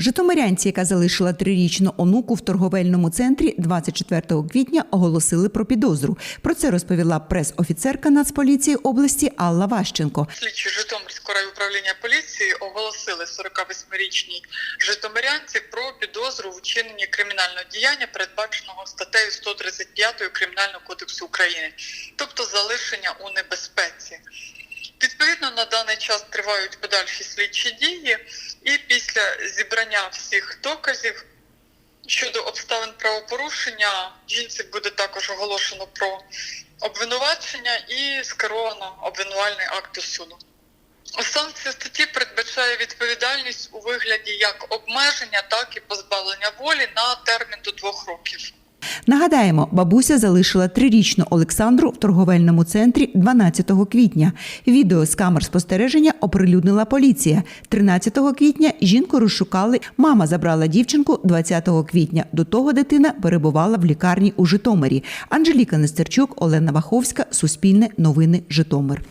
Житомирянці, яка залишила трирічну онуку в торговельному центрі 24 квітня, оголосили про підозру. Про це розповіла прес-офіцерка Нацполіції області Алла Ващенко. Слідчі Житомирського райуправління поліції оголосили 48-річній житомирянці про підозру в вчиненні кримінального діяння, передбаченого статтею 135 Кримінального кодексу України, тобто залишення у небезпеці. На даний час тривають подальші слідчі дії, і після зібрання всіх доказів щодо обставин правопорушення жінці буде також оголошено про обвинувачення і скеровано обвинувальний акт до суду. Санкція статті передбачає відповідальність у вигляді як обмеження, так і позбавлення волі на термін до двох років. Нагадаємо, бабуся залишила трирічну Олександру в торговельному центрі 12 квітня. Відео з камер спостереження оприлюднила поліція. 13 квітня жінку розшукали. Мама забрала дівчинку 20 квітня. До того дитина перебувала в лікарні у Житомирі. Анжеліка Нестерчук, Олена Ваховська, Суспільне новини Житомир.